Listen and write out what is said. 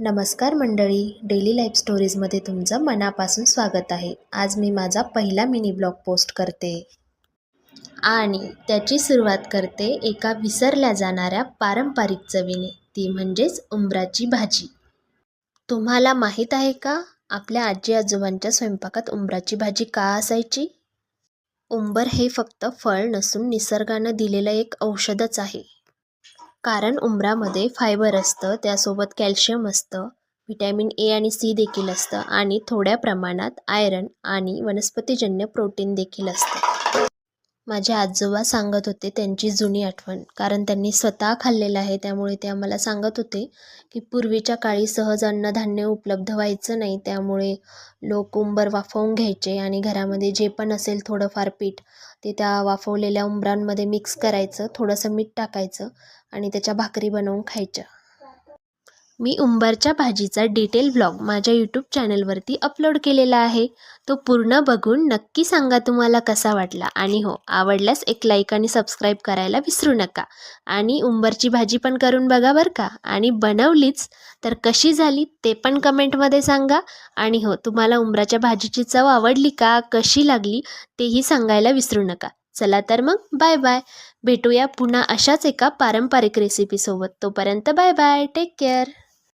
नमस्कार मंडळी daily life स्टोरीजमध्ये तुमचं मनापासून स्वागत आहे. आज मी माझा पहिला मिनी ब्लॉग पोस्ट करते. आणि त्याची सुरुवात करते एका विसरल्या जाणाऱ्या पारंपरिक चवीने. ती म्हणजेच उंबराची भाजी. तुम्हाला माहीत आहे का? आपल्या आजी आजोबांच्या स्वयंपाकात उंबराची भाजी का असायची? उंबर हे फक्त फळ नसून निसर्गानं दिलेलं एक औषधच आहे. कारण उंबरामध्ये फायबर असतं त्यासोबत कॅल्शियम असतं व्हिटॅमिन ए आणि सी देखील असतं आणि थोड्या प्रमाणात आयरन आणि वनस्पतीजन्य प्रोटीन देखील असतं. माझे आजोबा सांगत होते त्यांची जुनी आठवण. कारण त्यांनी स्वतः खाल्लेलं आहे त्यामुळे ते आम्हाला सांगत होते की पूर्वीच्या काळी सहज अन्नधान्य उपलब्ध व्हायचं नाही त्यामुळे लोक उंबर वाफवून घ्यायचे आणि घरामध्ये जे पण असेल थोडंफार पीठ ते त्या वाफवलेल्या उंबरांमध्ये मिक्स करायचं थोडंसं मीठ टाकायचं आणि त्याच्या भाकरी बनवून खायच्या. मी उंबरच्या भाजीचा डिटेल व्लॉग माझ्या यूट्यूब चॅनलवरती अपलोड केलेला आहे. तो पूर्ण बघून नक्की सांगा तुम्हाला कसा वाटला. आणि हो आवडल्यास एक लाईक आणि सबस्क्राईब करायला विसरू नका. आणि उंबरची भाजी पण करून बघा बरं का. आणि बनवलीच तर कशी झाली ते पण कमेंटमध्ये सांगा. आणि हो तुम्हाला उंबराच्या भाजीची चव आवडली का कशी लागली तेही सांगायला विसरू नका. चला तर मग बाय बाय भेटूया पुन्हा अशाच एका पारंपरिक रेसिपीसोबत तोपर्यंत बाय बाय टेक केअर